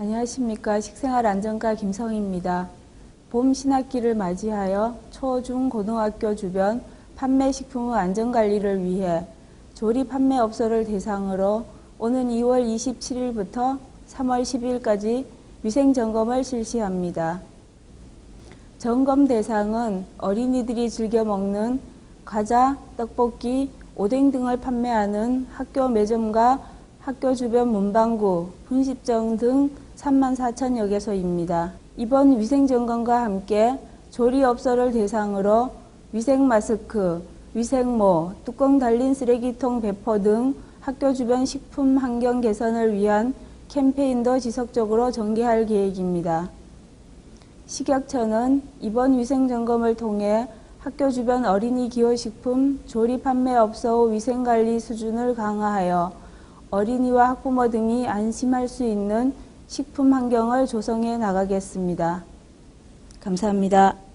안녕하십니까. 식생활 안전과 김성희입니다. 봄 신학기를 맞이하여 초, 중, 고등학교 주변 판매 식품 안전 관리를 위해 조리 판매업소를 대상으로 오는 2월 27일부터 3월 10일까지 위생 점검을 실시합니다. 점검 대상은 어린이들이 즐겨 먹는 과자, 떡볶이, 오뎅 등을 판매하는 학교 매점과 학교 주변 문방구, 분식점 등 3만 4천여 개소입니다. 이번 위생점검과 함께 조리업소를 대상으로 위생 마스크, 위생모, 뚜껑 달린 쓰레기통 배포 등 학교 주변 식품 환경 개선을 위한 캠페인도 지속적으로 전개할 계획입니다. 식약처는 이번 위생점검을 통해 학교 주변 어린이 기호식품 조리 판매업소 위생관리 수준을 강화하여 어린이와 학부모 등이 안심할 수 있는 식품 환경을 조성해 나가겠습니다. 감사합니다.